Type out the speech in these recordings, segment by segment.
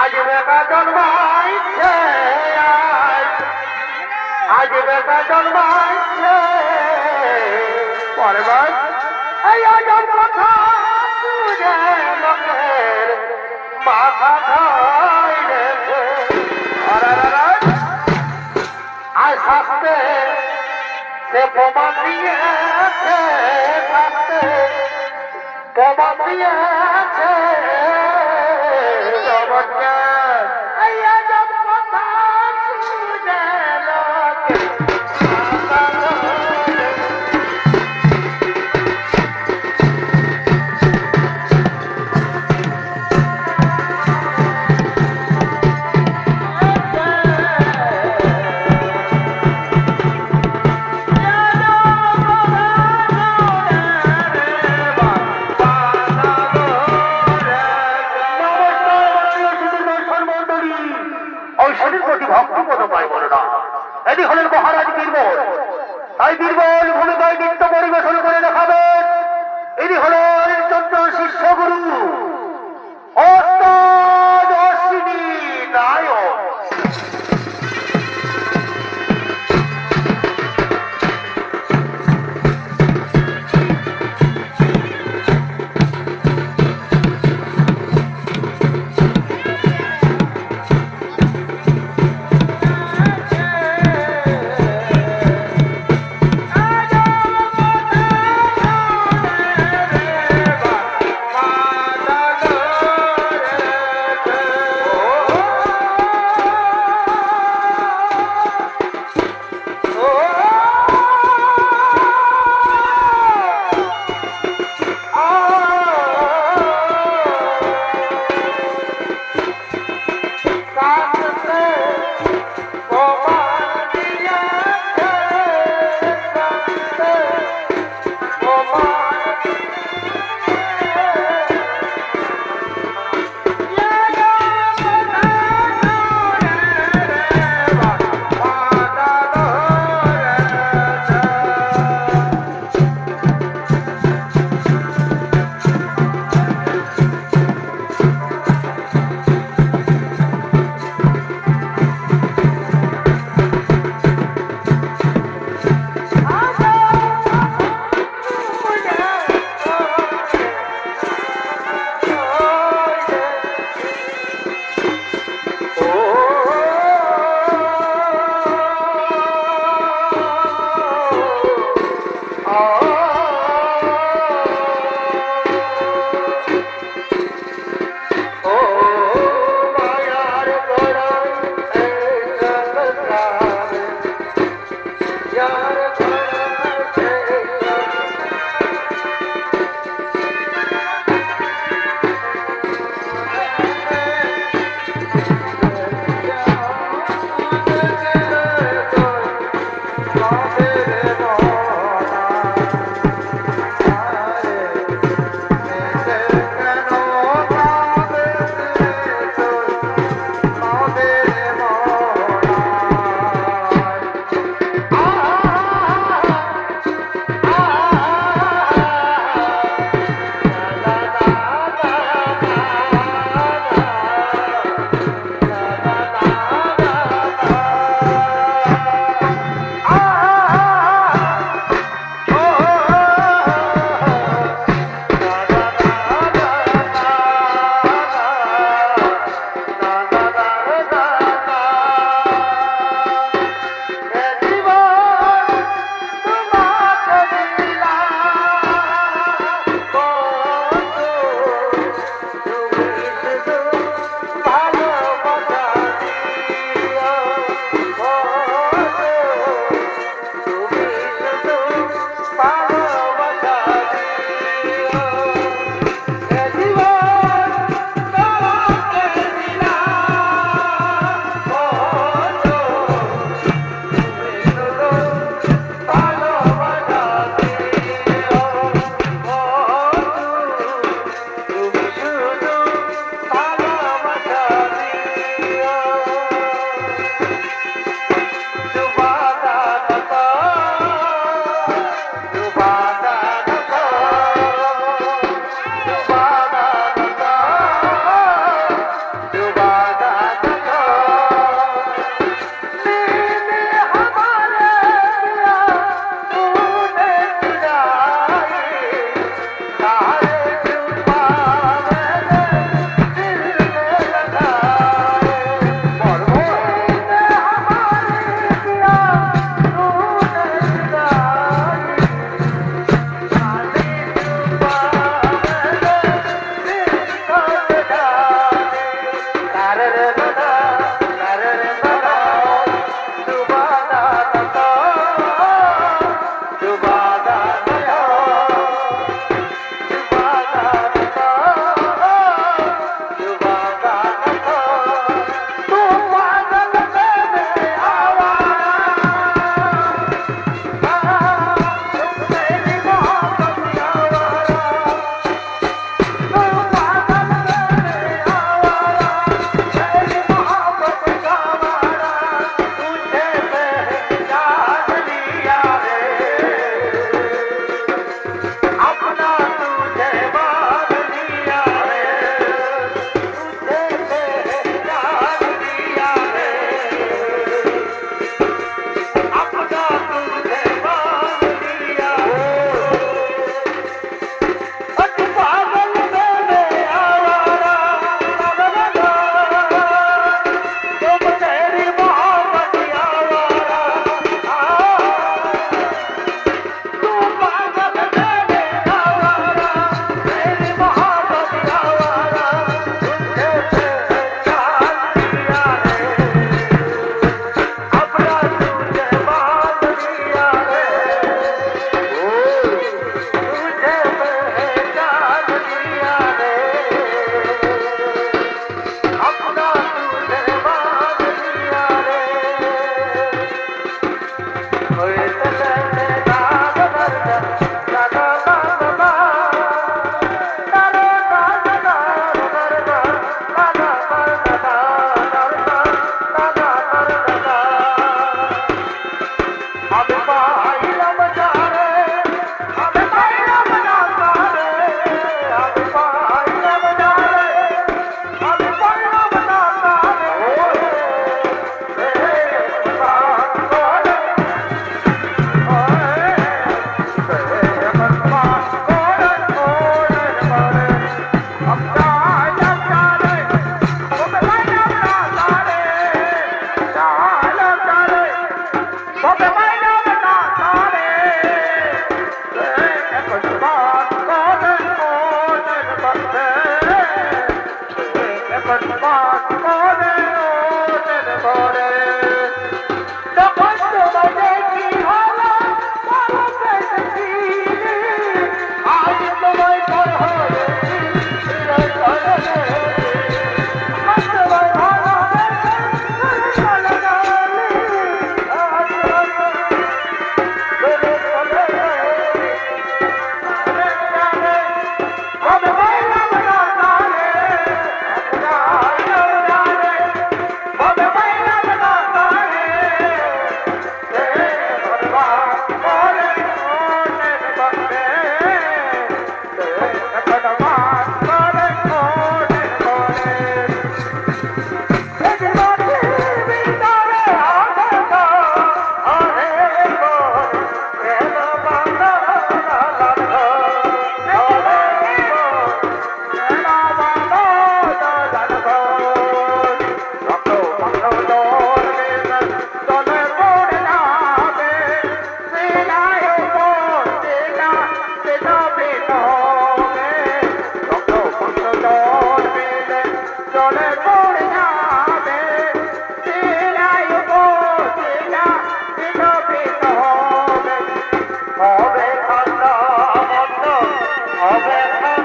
আজ বেটা জন্মাইছে আজ। আজ পরে এই আজব কথা শাস্তে সে প্রমাণ দিয়েছে শাস্তে প্রমাণ দিয়েছে আজব কথা শুনে লোকে ঐশ্বরীর প্রতি ভক্তি পদ পাই বলে না। এটি হলেন মহারাজ বীরবল। তাই বীরবল ভূমিকায় নৃত্য পরিবেশন করে দেখাবেন। ইনি হলেন চন্দ্র শিষ্য গুরু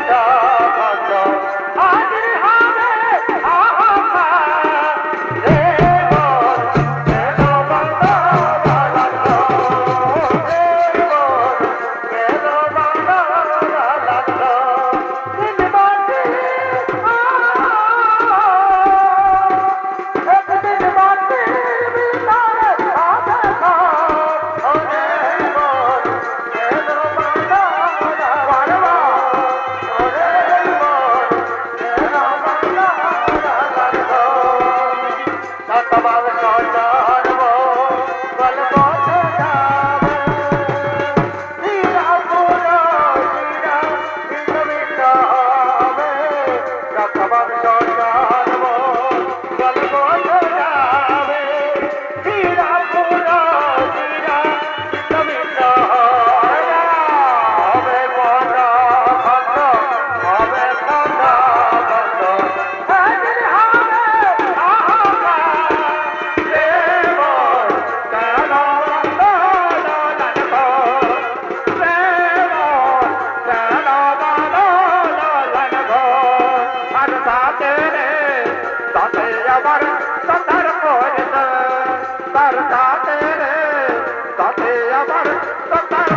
दा সাথে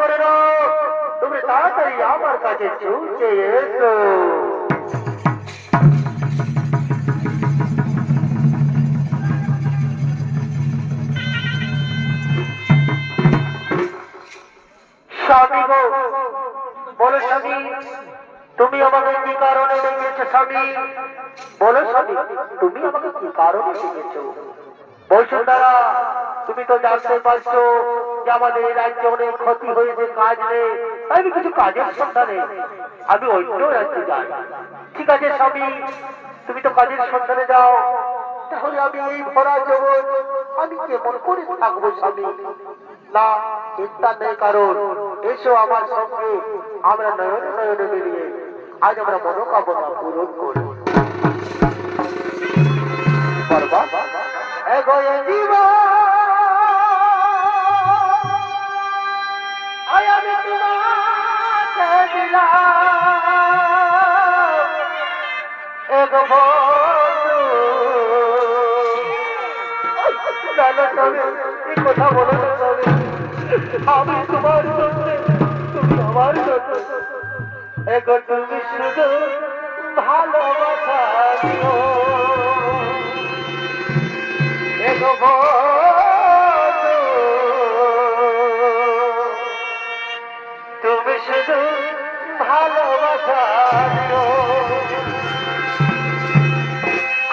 করে না তুমি তাড়াতাড়ি আমার কাছে ছুটে এসো। বলো স্বামী, তুমি আমাকে কি কারণে ডেকেছো স্বামী? বলো স্বামী, তুমি আমাকে কি কারণে ডেকেছো? তারা তুমি তো জানতে পারছ যে আমাদের এই রাজ্যে অনেক ক্ষতি হয়েছে, কাজ নেই। আমি কিছু কাজের সন্ধানে আমি অন্য রাজ্যে যাই। ঠিক আছে, স্বামী, তুমি তো কাজের সন্ধানে যাও। তাহলে আমি এই ভরা জগৎ, আমি কেমন করে থাকব, স্বামী? না, চিন্তা নেই কারণ, এসো আমার সঙ্গে। আমরা নয়নে নয়নে মিলিয়ে আজ আমরা মনোকামনা পূরণ করি করবা কথা বলো আমি তোমার তুমি আমার এগো তুমি শুধু ভালোবাসা তুমি শুধু ভালোবাসা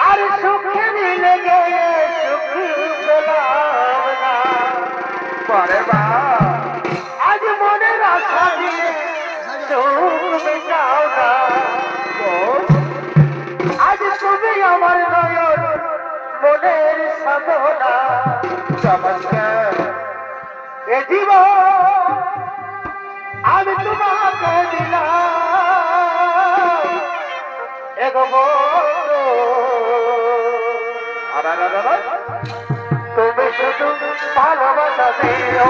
আর সুখে মিলে গেলে সুখী পেলাম না। পরে আজ মনের আশা দিয়ে সুখ মেটাও জীবন আমি তোমাকে দিলাম। তুমি শুধু ভালোবাসা দিও